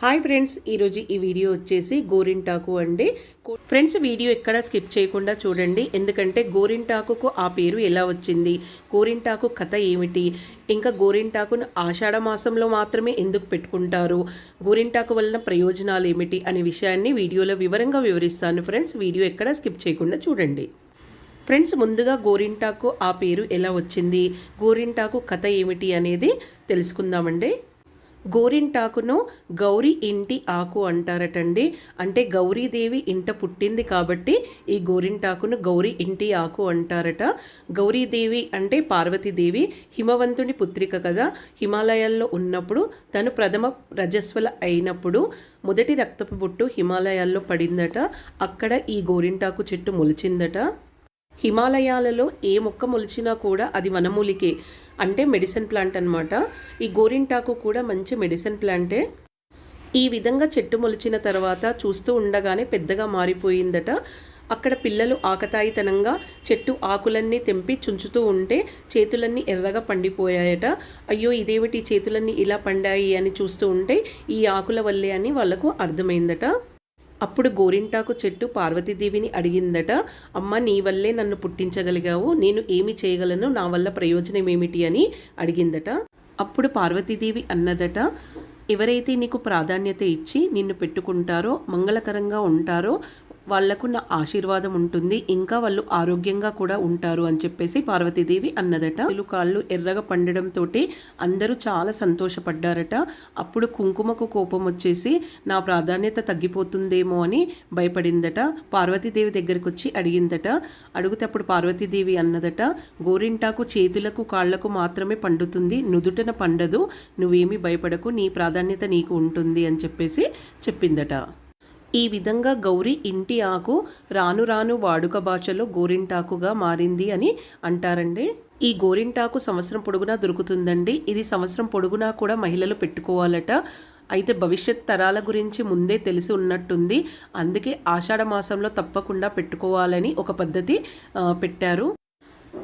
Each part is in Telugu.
హాయ్ ఫ్రెండ్స్ ఈరోజు ఈ వీడియో వచ్చేసి గోరింటాకు అండి. ఫ్రెండ్స్ వీడియో ఎక్కడ స్కిప్ చేయకుండా చూడండి. ఎందుకంటే గోరింటాకుకు ఆ పేరు ఎలా వచ్చింది? గోరింటాకు కథ ఏమిటి? ఇంకా గోరింటాకును ఆషాఢ మాసంలో మాత్రమే ఎందుకు పెట్టుకుంటారు? గోరింటాకు వలన ప్రయోజనాలు ఏమిటి? అనే విషయాన్ని వీడియోలో వివరంగా వివరిస్తాను. ఫ్రెండ్స్ వీడియో ఎక్కడ స్కిప్ చేయకుండా చూడండి. ఫ్రెండ్స్ ముందుగా గోరింటాకు ఆ పేరు ఎలా వచ్చింది? గోరింటాకు కథ ఏమిటి అనేది తెలుసుకుందామండి. గోరింటాకును గౌరీ ఇంటి ఆకు అంటారటండి. అంటే గౌరీదేవి ఇంట పుట్టింది కాబట్టి ఈ గోరింటాకును గౌరీ ఇంటి ఆకు అంటారట. గౌరీదేవి అంటే పార్వతీదేవి హిమవంతుని పుత్రిక కదా. హిమాలయాల్లో ఉన్నప్పుడు తను ప్రథమ రజస్వల అయినప్పుడు మొదటి రక్తపు బొట్టు హిమాలయాల్లో పడిందట. అక్కడ ఈ గోరింటాకు చెట్టు మొలిచిందట. హిమాలయాలలో ఏ మొక్క మొలిచినా కూడా అది వనమూలికే. అంటే మెడిసిన్ ప్లాంట్ అనమాట ఈ గోరింటాకు కూడా మంచి మెడిసిన్ ప్లాంటే. ఈ విధంగా చెట్టు మొలిచిన తర్వాత చూస్తూ ఉండగానే పెద్దగా మారిపోయిందట. అక్కడ పిల్లలు ఆకతాయితనంగా చెట్టు ఆకులన్నీ తెంపి చుంచుతూ ఉంటే చేతులన్నీ ఎర్రగా పండిపోయాయట. అయ్యో ఇదేమిటి చేతులన్నీ ఇలా పండాయి అని చూస్తూ ఉంటే ఈ ఆకుల వల్లే అని వాళ్ళకు అర్థమైందట. అప్పుడు గోరింటాకు చెట్టు పార్వతీదేవిని అడిగిందట అమ్మ నీ వల్లే నన్ను పుట్టించగలిగావు నేను ఏమి చేయగలను నా వల్ల ప్రయోజనం ఏమిటి? అని అడిగిందట. అప్పుడు పార్వతీదేవి అన్నదట ఎవరైతే నీకు ప్రాధాన్యత ఇచ్చి నిన్ను పెట్టుకుంటారో మంగళకరంగా ఉంటారో వాళ్ళకు నా ఆశీర్వాదం ఉంటుంది. ఇంకా వాళ్ళు ఆరోగ్యంగా కూడా ఉంటారు అని చెప్పేసి పార్వతీదేవి అన్నదట. కాళ్ళు ఎర్రగా పండడంతో అందరూ చాలా సంతోషపడ్డారట. అప్పుడు కుంకుమకు కోపం వచ్చేసి నా ప్రాధాన్యత తగ్గిపోతుందేమో అని భయపడిందట. పార్వతీదేవి దగ్గరకు వచ్చి అడిగిందట. అడిగితే అప్పుడు పార్వతీదేవి అన్నదట గోరింటాకు చేతులకు కాళ్ళకు మాత్రమే పండుతుంది. నుదుటన పండదు. నువ్వేమీ భయపడకు. నీ ప్రాధాన్యత నీకు ఉంటుంది అని చెప్పేసి చెప్పిందట. ఈ విధంగా గౌరి ఇంటి ఆకు రాను రాను వాడుక భాషలో గోరింటాకుగా మారింది అని అంటారండి. ఈ గోరింటాకు సంవత్సరం పొడుగునా దొరుకుతుందండి. ఇది సంవత్సరం పొడుగునా కూడా మహిళలు పెట్టుకోవాలట. అయితే భవిష్యత్ తరాల గురించి ముందే తెలిసి ఉన్నట్టుంది. అందుకే ఆషాఢ మాసంలో తప్పకుండా పెట్టుకోవాలని ఒక పద్ధతి పెట్టారు.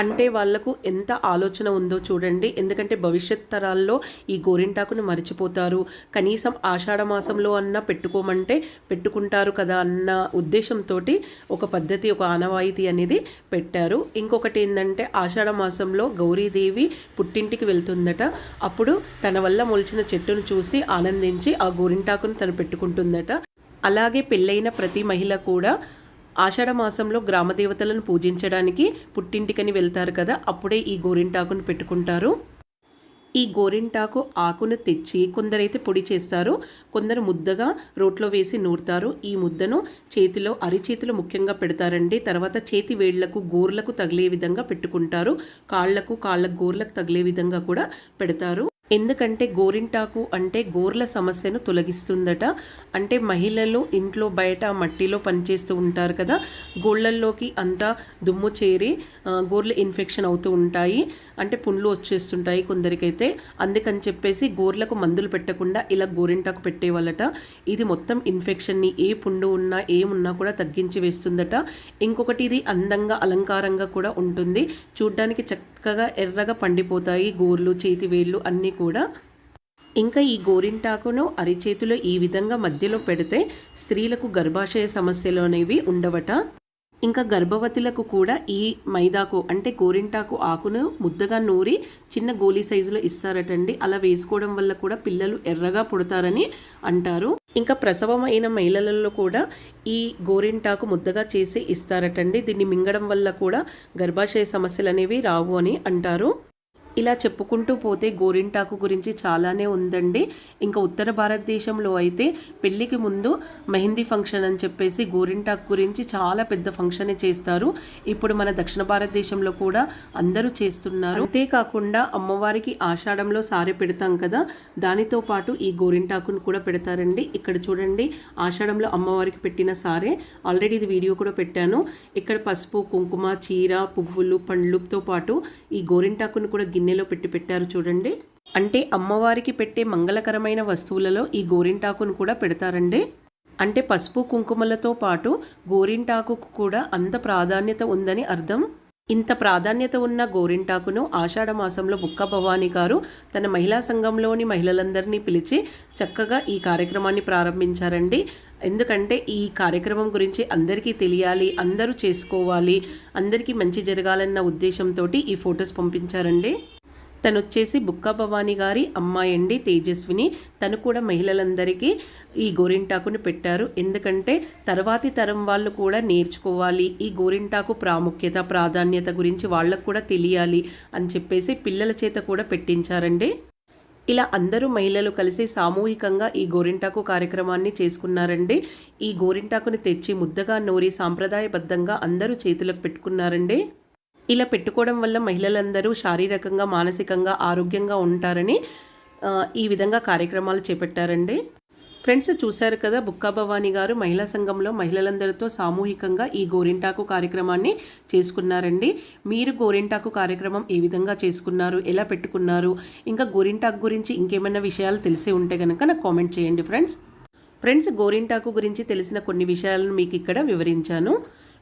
అంటే వాళ్ళకు ఎంత ఆలోచన ఉందో చూడండి. ఎందుకంటే భవిష్యత్ తరాల్లో ఈ గోరింటాకును మర్చిపోతారు. కనీసం ఆషాఢ మాసంలో అన్న పెట్టుకోమంటే పెట్టుకుంటారు కదా అన్న ఉద్దేశంతో ఒక పద్ధతి ఒక ఆనవాయితీ అనేది పెట్టారు. ఇంకొకటి ఏంటంటే ఆషాఢ మాసంలో గౌరీదేవి పుట్టింటికి వెళ్తుందట. అప్పుడు తన వల్ల మొలిచిన చెట్టును చూసి ఆనందించి ఆ గోరింటాకును తను పెట్టుకుంటుందట. అలాగే పెళ్ళైన ప్రతి మహిళ కూడా ఆషాఢ మాసంలో గ్రామ దేవతలను పూజించడానికి పుట్టింటికని వెళ్తారు కదా అప్పుడే ఈ గోరింటాకును పెట్టుకుంటారు. ఈ గోరింటాకు ఆకును తెచ్చి కొందరైతే పొడి చేస్తారు కొందరు ముద్దగా రోట్లో వేసి నూరుతారు. ఈ ముద్దను చేతిలో అరిచేతులు ముఖ్యంగా పెడతారండి. తర్వాత చేతి వేళ్ళకు గోర్లకు తగిలే విధంగా పెట్టుకుంటారు. కాళ్ళకు కాళ్ళకు గోర్లకు తగిలే విధంగా కూడా పెడతారు. ఎందుకంటే గోరింటాకు అంటే గోర్ల సమస్యను తొలగిస్తుందట. అంటే మహిళలు ఇంట్లో బయట మట్టిలో పనిచేస్తూ ఉంటారు కదా. గోళ్ళల్లోకి అంతా దుమ్ము చేరి గోర్ల ఇన్ఫెక్షన్ అవుతూ ఉంటాయి. అంటే పుండ్లు వచ్చేస్తుంటాయి కొందరికైతే. అందుకని చెప్పేసి గోర్లకు మందులు పెట్టకుండా ఇలా గోరింటాకు పెట్టేవాళ్ళట. ఇది మొత్తం ఇన్ఫెక్షన్ని ఏ పుండు ఉన్నా ఏమున్నా కూడా తగ్గించి వేస్తుందట. ఇంకొకటి ఇది అందంగా అలంకారంగా కూడా ఉంటుంది. చూడ్డానికి చక్క చక్కగా ఎర్రగా పండిపోతాయి. గోర్లు చేతి వేళ్ళు అన్నీ కూడా. ఇంకా ఈ గోరింటాకును అరిచేతిలో ఈ విధంగా మధ్యలో పెడితే స్త్రీలకు గర్భాశయ సమస్యలు అనేవి ఉండవట. ఇంకా గర్భవతులకు కూడా ఈ మైదాకు అంటే గోరింటాకు ఆకును ముద్దగా నూరి చిన్న గోలీ సైజులో ఇస్తారటండి. అలా వేసుకోవడం వల్ల కూడా పిల్లలు ఎర్రగా పుడతారని అంటారు. ఇంకా ప్రసవమైన మహిళలలో కూడా ఈ గోరింటాకు ముద్దగా చేసి ఇస్తారటండి. దీన్ని మింగడం వల్ల కూడా గర్భాశయ సమస్యలు అనేవి రావు అని అంటారు. ఇలా చెప్పుకుంటూ పోతే గోరింటాకు గురించి చాలానే ఉందండి. ఇంకా ఉత్తర భారతదేశంలో అయితే పెళ్ళికి ముందు మెహందీ ఫంక్షన్ అని చెప్పేసి గోరింటాకు గురించి చాలా పెద్ద ఫంక్షన్ చేస్తారు. ఇప్పుడు మన దక్షిణ భారతదేశంలో కూడా అందరూ చేస్తున్నారు. అంతేకాకుండా అమ్మవారికి ఆషాఢంలో సారె పెడతాం కదా దానితో పాటు ఈ గోరింటాకును కూడా పెడతారండి. ఇక్కడ చూడండి ఆషాఢంలో అమ్మవారికి పెట్టిన సారే. ఆల్రెడీ ఇది వీడియో కూడా పెట్టాను. ఇక్కడ పసుపు కుంకుమ చీర పువ్వులు పండ్లుతో పాటు ఈ గోరింటాకును కూడా గిన్నె గిన్నెలో పెట్టి పెట్టారు చూడండి. అంటే అమ్మవారికి పెట్టే మంగళకరమైన వస్తువులలో ఈ గోరింటాకును కూడా పెడతారండి. అంటే పసుపు కుంకుమలతో పాటు గోరింటాకు కూడా అంత ప్రాధాన్యత ఉందని అర్థం. ఇంత ప్రాధాన్యత ఉన్న గోరింటాకును ఆషాఢ మాసంలో బుక్క భవానీ గారు తన మహిళా సంఘంలోని మహిళలందరినీ పిలిచి చక్కగా ఈ కార్యక్రమాన్ని ప్రారంభించారండి. ఎందుకంటే ఈ కార్యక్రమం గురించి అందరికీ తెలియాలి అందరూ చేసుకోవాలి అందరికీ మంచి జరగాలన్న ఉద్దేశంతో ఈ ఫొటోస్ పంపించారండి. తను వచ్చేసి బుక్క భవానీ గారి అమ్మాయి అండి తేజస్విని. తను కూడా మహిళలందరికీ ఈ గోరింటాకుని పెట్టారు. ఎందుకంటే తర్వాతి తరం వాళ్ళు కూడా నేర్చుకోవాలి. ఈ గోరింటాకు ప్రాముఖ్యత ప్రాధాన్యత గురించి వాళ్ళకు కూడా తెలియాలి అని చెప్పేసి పిల్లల చేత కూడా పెట్టించారండి. ఇలా అందరూ మహిళలు కలిసి సామూహికంగా ఈ గోరింటాకు కార్యక్రమాన్ని చేసుకున్నారండి. ఈ గోరింటాకుని తెచ్చి ముద్దగా నూరి సాంప్రదాయబద్ధంగా అందరూ చేతులకు పెట్టుకున్నారండి. ఇలా పెట్టుకోవడం వల్ల మహిళలందరూ శారీరకంగా మానసికంగా ఆరోగ్యంగా ఉంటారని ఈ విధంగా కార్యక్రమాలు చేపట్టారండి. ఫ్రెండ్స్ చూశారు కదా బుక్కా భవానీ గారు మహిళా సంఘంలో మహిళలందరితో సామూహికంగా ఈ గోరింటాకు కార్యక్రమాన్ని చేసుకున్నారండి. మీరు గోరింటాకు కార్యక్రమం ఏ విధంగా చేసుకున్నారు ఎలా పెట్టుకున్నారు ఇంకా గోరింటాకు గురించి ఇంకేమైనా విషయాలు తెలిసి ఉంటే కనుక నాకు కామెంట్ చేయండి ఫ్రెండ్స్. ఫ్రెండ్స్ గోరింటాకు గురించి తెలిసిన కొన్ని విషయాలను మీకు ఇక్కడ వివరించాను.